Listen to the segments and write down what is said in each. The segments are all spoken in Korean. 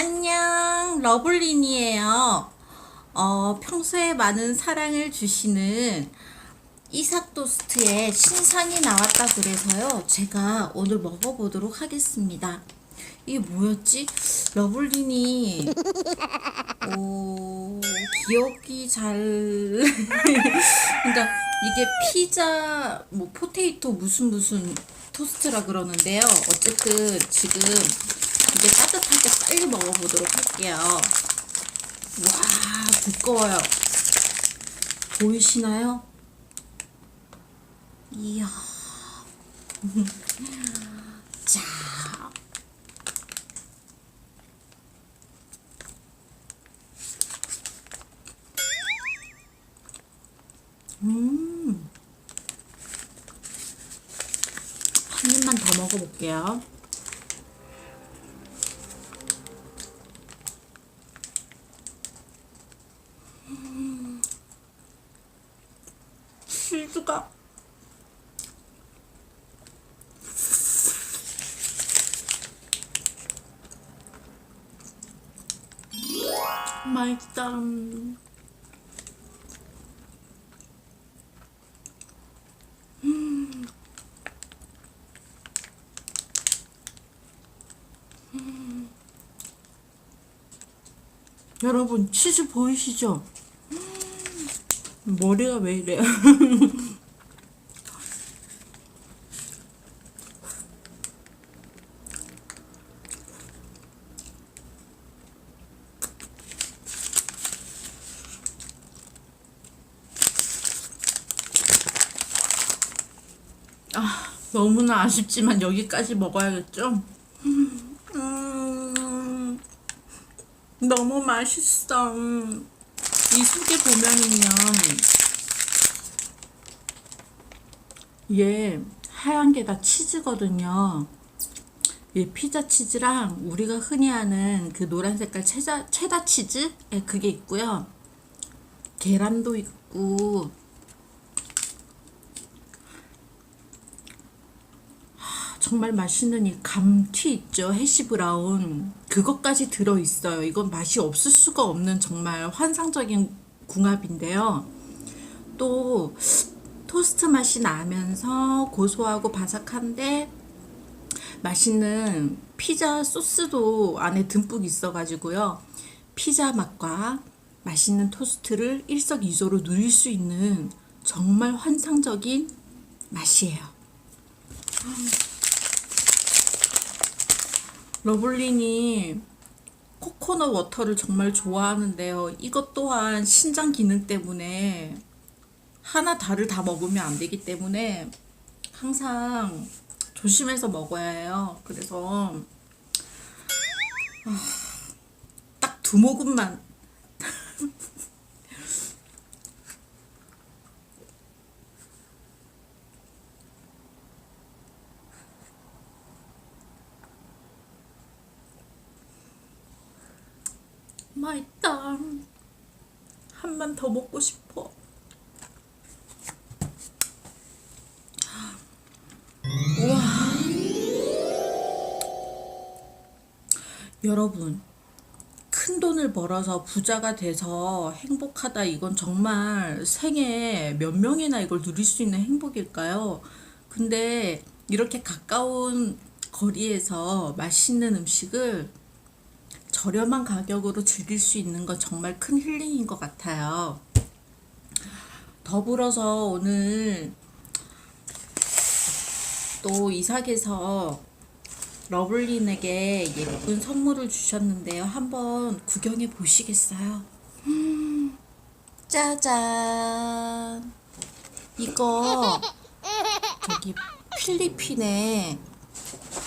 안녕, 러블린이에요. 어, 평소에 많은 사랑을 주시는 이삭 토스트에 신상이 나왔다 그래서요. 제가 오늘 먹어보도록 하겠습니다. 이게 뭐였지? 러블린이 어, 기억이 잘 그러니까 이게 피자 뭐 포테이토 무슨 무슨 토스트라 그러는데요. 어쨌든 지금 이제 따뜻하게 빨리 먹어보도록 할게요. 와 두꺼워요. 보이시나요? 이야. 자. 음. 한 입만 더 먹어볼게요. 치즈가 맛있다. 여러분 치즈 보이시죠? 머리가 왜 이래요? 아, 너무나 아쉽지만 여기까지 먹어야겠죠? 음, 너무 맛있어. 이 속에 보면은요, 얘 하얀 게 다 치즈거든요. 이 피자 치즈랑 우리가 흔히 하는 그 노란 색깔 체자, 체다 치즈? 예, 그게 있고요. 계란도 있고, 정말 맛있는 이 감튀 있죠 해시 브라운 그것까지 들어 있어요. 이건 맛이 없을 수가 없는 정말 환상적인 궁합인데요. 또 토스트 맛이 나면서 고소하고 바삭한데 맛있는 피자 소스도 안에 듬뿍 있어 가지고요. 피자 맛과 맛있는 토스트를 일석이조로 누릴 수 있는 정말 환상적인 맛이에요. 러블린이 코코넛 워터를 정말 좋아하는데요. 이것 또한 신장 기능 때문에 하나 다를 다 먹으면 안 되기 때문에 항상 조심해서 먹어야 해요. 그래서 딱 두 모금만 맛있다. 한 번 더 먹고 싶어. 우와. 여러분, 큰 돈을 벌어서 부자가 돼서 행복하다. 이건 정말 생에 몇 명이나 이걸 누릴 수 있는 행복일까요? 근데 이렇게 가까운 거리에서 맛있는 음식을 저렴한 가격으로 즐길 수 있는 건 정말 큰 힐링인 것 같아요. 더불어서 오늘 또 이삭에서 러블린에게 예쁜 선물을 주셨는데요. 한번 구경해 보시겠어요? 음, 짜잔. 이거 저기 필리핀에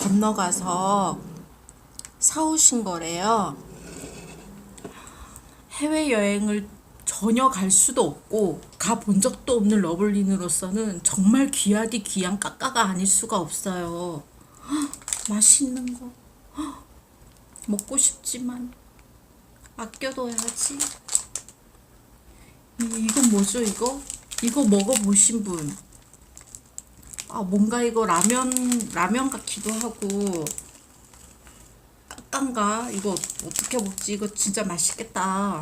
건너가서 사오신 거래요. 해외여행을 전혀 갈 수도 없고 가본 적도 없는 러블린으로서는 정말 귀하디 귀한 까까가 아닐 수가 없어요. 헉, 맛있는 거 헉, 먹고 싶지만 아껴둬야지. 이, 이건 뭐죠 이거? 이거 먹어보신 분? 아 뭔가 이거 라면 라면 같기도 하고 약간가? 이거 어떻게 먹지? 이거 진짜 맛있겠다.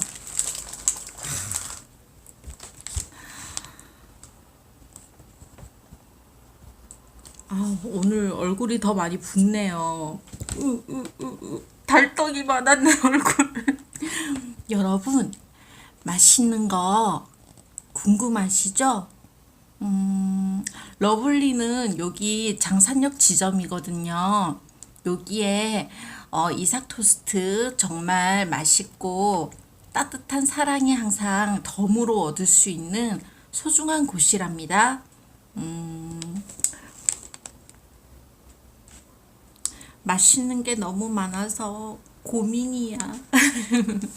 아, 오늘 얼굴이 더 많이 붓네요. 으, 으, 으, 으. 달덩이 많았네, 얼굴. 여러분, 맛있는 거 궁금하시죠? 음, 러블리는 여기 장산역 지점이거든요. 여기에 어, 이삭 토스트 정말 맛있고 따뜻한 사랑이 항상 덤으로 얻을 수 있는 소중한 곳이랍니다. 음, 맛있는 게 너무 많아서 고민이야.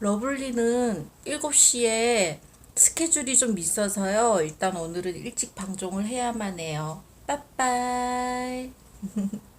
러블리는 7시에 스케줄이 좀 있어서요. 일단 오늘은 일찍 방송을 해야만 해요. 拜拜。